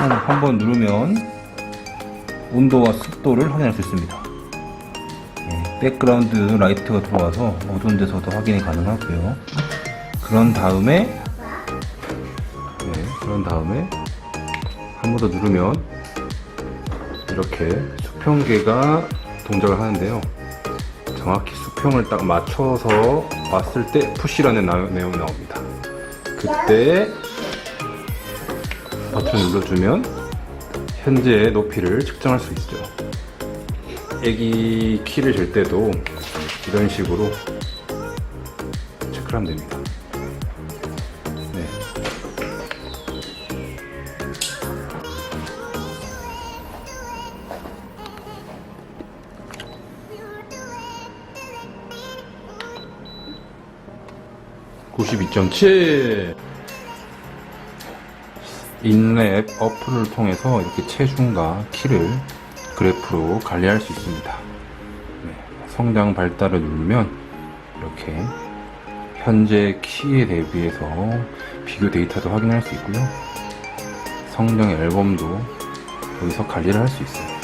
한 번 누르면 온도와 습도를 확인할 수 있습니다. 네, 백그라운드 라이트가 들어와서 어두운 데서도 확인이 가능하고요. 그런 다음에 네, 그런 다음에 한 번 더 누르면 이렇게 수평계가 동작을 하는데요. 정확히 수평을 딱 맞춰서 왔을 때 푸시라는 나- 내용이 나옵니다. 그때 버튼을 눌러주면 현재의 높이를 측정할 수 있죠. 애기 키를 잴 때도 이런 식으로 체크를 하면 됩니다. 네. (92.7) 인랩 어플을 통해서 이렇게 체중과 키를 그래프로 관리할 수 있습니다. 네, 성장 발달을 누르면 이렇게 현재 키에 대비해서 비교 데이터도 확인할 수 있고요. 성장 앨범도 여기서 관리를 할 수 있어요.